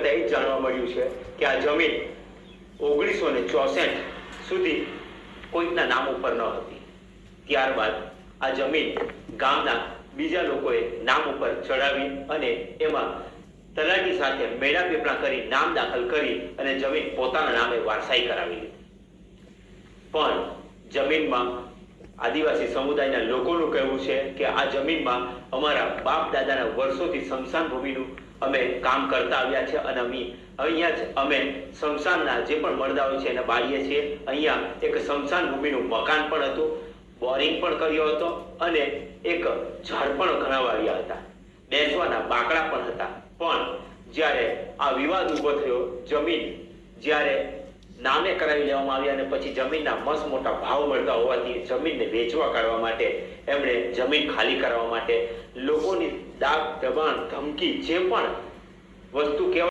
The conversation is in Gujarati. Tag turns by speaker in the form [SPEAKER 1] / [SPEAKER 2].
[SPEAKER 1] કરતા એ જાણવા મળ્યું છે કે આ જમીન ઓગણીસો ને ચોસઠ સુધી કોઈકના નામ ઉપર ન હતી. ત્યારબાદ આ જમીન ગામના બીજા લોકોએ નામ ઉપર ચડાવી અને એમાં તલાટી સાથે મેળા પીપળા કરી નામ દાખલ કરી અને જમીન પોતાના નામે વારસાઈ કરાવી પણ જમીનમાં આદિવાસી સમુદાયના લોકોનું કહેવું છે કે આ જમીનમાં અમારા બાપ દાદાના વર્ષોથી સ્મશાન ભૂમિનું અમે કામ કરતા આવ્યા છે અને અમે અહીંયા જ અમે સ્મશાનના જે પણ મરદાઓ છે એને બાળીએ છીએ. અહીંયા એક સ્મશાન ભૂમિનું મકાન પણ હતું, બોરિંગ પણ કર્યો હતો અને એક ઝાડ પણ ઘણા વાવ્યા હતા. બેસવાના બાકડા પણ હતા. પણ જ્યારે આ વિવાદ ઊભો થયો, જમીન જ્યારે નામે કરાવી લેવામાં આવી અને પછી જમીનના મસ્ત મોટા ભાવ મળતા હોવાથી જમીનને વેચવા કાઢવા માટે એમણે જમીન ખાલી કરવા માટે લોકોની દાગ દબાણ, ધમકી જે પણ વસ્તુ કહેવાય